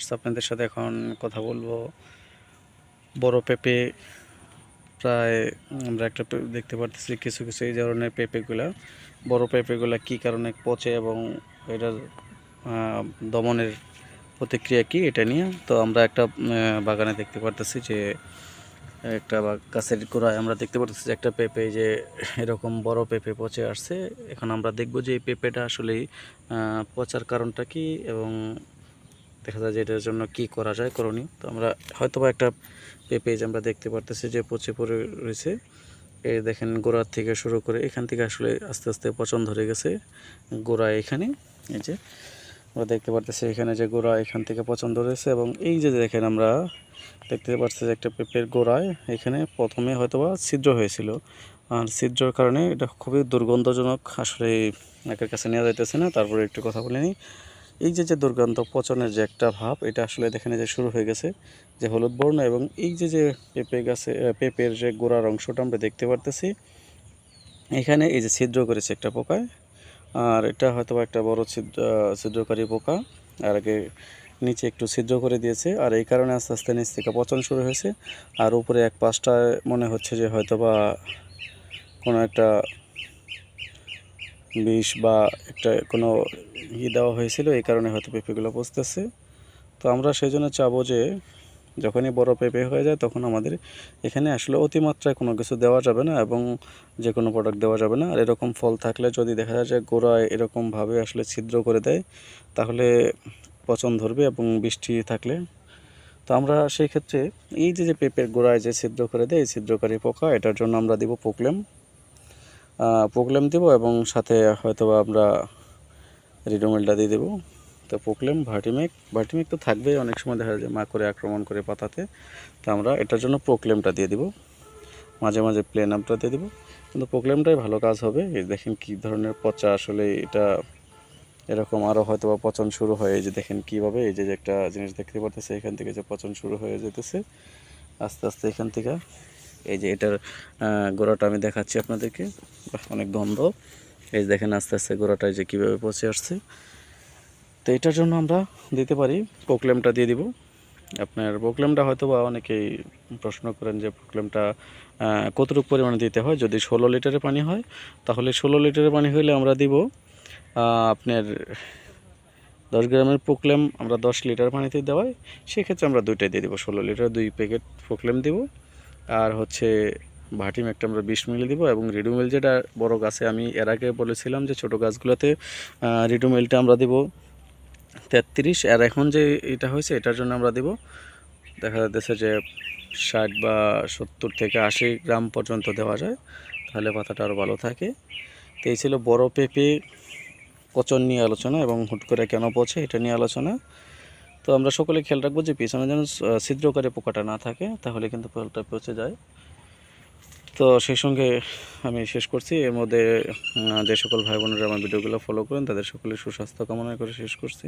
Viewers আপনাদের সাথে এখন কথা বলব। বড় পেঁপে প্রায় আমরা একটা দেখতে পারতেছি কিছু কিছু এই ধরনের পেঁপেগুলা। বড় পেঁপেগুলা কি কারণে পচে এবং এটার দমনের প্রতিক্রিয়া কি এটা নিয়ে? তো আমরা একটা বাগানে দেখতে পারতেছি যে একটা গাছের গোড়ায় আমরা দেখতে পারতেছি যে একটা পেঁপে যে এরকম বড় পেঁপে পচে আসছে। এখন আমরা দেখব যে এই পেঁপেটা আসলে পচার কারণটা কি এবং দেখা যায় যে এটার জন্য কি করা যায় করণীয়। তো আমরা হয়তো বা একটা যে আমরা দেখতে পারতেছি যে পচে পড়ে রয়েছে। এই দেখেন গোড়ার থেকে শুরু করে এখান থেকে আসলে আস্তে আস্তে পচন ধরে গেছে। গোড়া এখানে, এই যে আমরা দেখতে পারতেছি এখানে যে গোড়া এখান থেকে পচন ধরেছে এবং এই যে দেখেন আমরা দেখতে পাচ্ছি যে একটা পেঁপের গোড়ায় এখানে প্রথমে হয়তোবা ছিদ্র হয়েছিল। আর ছিদ্রর কারণে এটা খুবই দুর্গন্ধজনক। আসলে একের কাছে নেওয়া যাইতেছে না, তারপরে একটু কথা বলে নিই। এই যে যে দুর্গন্ধ, পচনের যে একটা ভাব, এটা আসলে দেখেন যে শুরু হয়ে গেছে, যে হলুদ বর্ণ এবং এই যে যে পেঁপে গাছে পেঁপের যে গোড়ার অংশটা আমরা দেখতে পারতেছি, এখানে এই যে ছিদ্র করেছে একটা পোকায় আর এটা হয়তো একটা বড় ছিদ্র ছিদ্রকারী পোকা, আর আগে নিচে একটু ছিদ্র করে দিয়েছে, আর এই কারণে আস্তে আস্তে নিচ থেকে পচন শুরু হয়েছে, আর উপরে এক পাশটায় মনে হচ্ছে যে হয়তো বা কোনো একটা বিষ বা একটা কোনো ই দেওয়া হয়েছিল, এই কারণে হয়তো পেঁপেগুলো পচতেছে। তো আমরা সেই জন্য চাবো যে যখনই বড় পেঁপে হয়ে যায় তখন আমাদের এখানে আসলে অতিমাত্রায় কোনো কিছু দেওয়া যাবে না এবং যে কোনো প্রোডাক্ট দেওয়া যাবে না। আর এরকম ফল থাকলে যদি দেখা যায় যে গোড়ায় এরকমভাবে আসলে ছিদ্র করে দেয়, তাহলে পচন ধরবে এবং বৃষ্টি থাকলে। তো আমরা সেই ক্ষেত্রে এই যে যে পেঁপের গোড়ায় যে ছিদ্র করে দেয়, এই ছিদ্রকারী পোকা, এটার জন্য আমরা দিব প্রোক্লেম প্রোক্লেম দিব এবং সাথে হয়তো আমরা রিডোমেলটা দিয়ে দেবো। তো প্রোক্লেম, ভার্টিমেক ভার্টিমেক তো থাকবেই, অনেক সময় দেখা যায় মা করে আক্রমণ করে পাতাতে। তো আমরা এটার জন্য প্রোক্লেমটা দিয়ে দিব। মাঝে মাঝে প্লেন আপটা দিয়ে দিব। কিন্তু প্রোক্লেমটাই ভালো কাজ হবে। দেখেন কী ধরনের পচা আসলে এটা এরকম আরও হয়তো বা পচন শুরু হয়। যে দেখেন কীভাবে, এই যে একটা জিনিস দেখতে পারতেছে, এখান থেকে যে পচন শুরু হয়ে যেতেছে। আস্তে আস্তে এখান থেকে এই যে এটার গোড়াটা আমি দেখাচ্ছি আপনাদেরকে। অনেক গন্ধ। এই দেখেন আস্তে আস্তে গোড়াটায় যে কীভাবে পচে আসছে। তো এটার জন্য আমরা দিতে পারি প্রোক্লেমটা দিয়ে দিব। আপনার প্রোক্লেমটা হয়তো বা অনেকেই প্রশ্ন করেন যে প্রোক্লেমটা আহ, কতটুকু পরিমাণে দিতে হয়? যদি ষোলো লিটারের পানি হয় তাহলে ষোলো লিটারের পানি হলে আমরা দিব আপনার দশ গ্রামের প্রোক্লেম আমরা দশ লিটার পানিতে দেওয়াই। সেক্ষেত্রে আমরা দুইটাই দিয়ে দেবো। ষোলো লিটার দুই প্যাকেট প্রোক্লেম দিব। আর হচ্ছে ভাটিম একটা আমরা বিশ মিলি দিব এবং রিডুমিল যেটা বড় গাছে আমি এর আগে বলেছিলাম যে ছোট গাছগুলোতে রিডুমিলটা আমরা দিব তেত্রিশ। আর এখন যে এটা হয়েছে, এটার জন্য আমরা দিব দেখা যাচ্ছে যে ষাট বা সত্তর থেকে আশি গ্রাম পর্যন্ত দেওয়া যায়। তাহলে পাতাটা আরও ভালো থাকে। তো এই ছিল বড় পেঁপে পচন নিয়ে আলোচনা এবং হুট করে কেন পচে এটা নিয়ে আলোচনা। তো আমরা সকলে খেয়াল রাখব যে পিছনে যেন ছিদ্রকারী পোকাটা না থাকে, তাহলে কিন্তু ফলটা পচে যায়। তো সেই সঙ্গে আমি শেষ করছি। এর মধ্যে যে সকল ভাই বোনেরা আমার ভিডিওগুলো ফলো করেন, তাদের সকলে সুস্বাস্থ্য কামনা করে শেষ করছি।